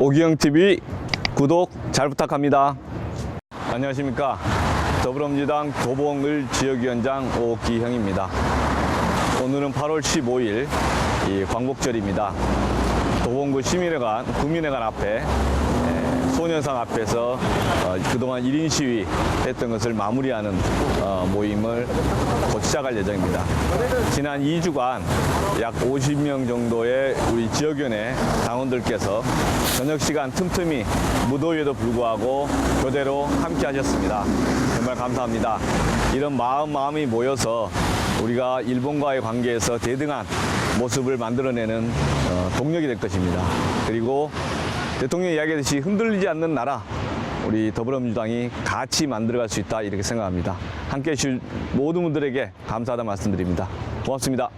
오기영TV 구독 잘 부탁합니다. 안녕하십니까. 더불어민주당 도봉을 지역위원장 오기형입니다. 오늘은 8월 15일 이 광복절입니다. 도봉구 시민회관, 국민회관 앞에 에, 소년상 앞에서 어, 그동안 1인 시위 했던 것을 마무리하는 어, 모임을 곧 시작할 예정입니다. 지난 2주간 약 50명 정도의 우리 지역위원회 당원들께서 저녁 시간 틈틈이 무더위에도 불구하고 교대로 함께 하셨습니다. 정말 감사합니다. 이런 마음 마음이 모여서 우리가 일본과의 관계에서 대등한 모습을 만들어내는 어, 동력이 될 것입니다. 그리고 대통령이 이야기했듯이 흔들리지 않는 나라 우리 더불어민주당이 같이 만들어갈 수 있다 이렇게 생각합니다. 함께해 주신 모든 분들에게 감사하다 말씀드립니다. 고맙습니다.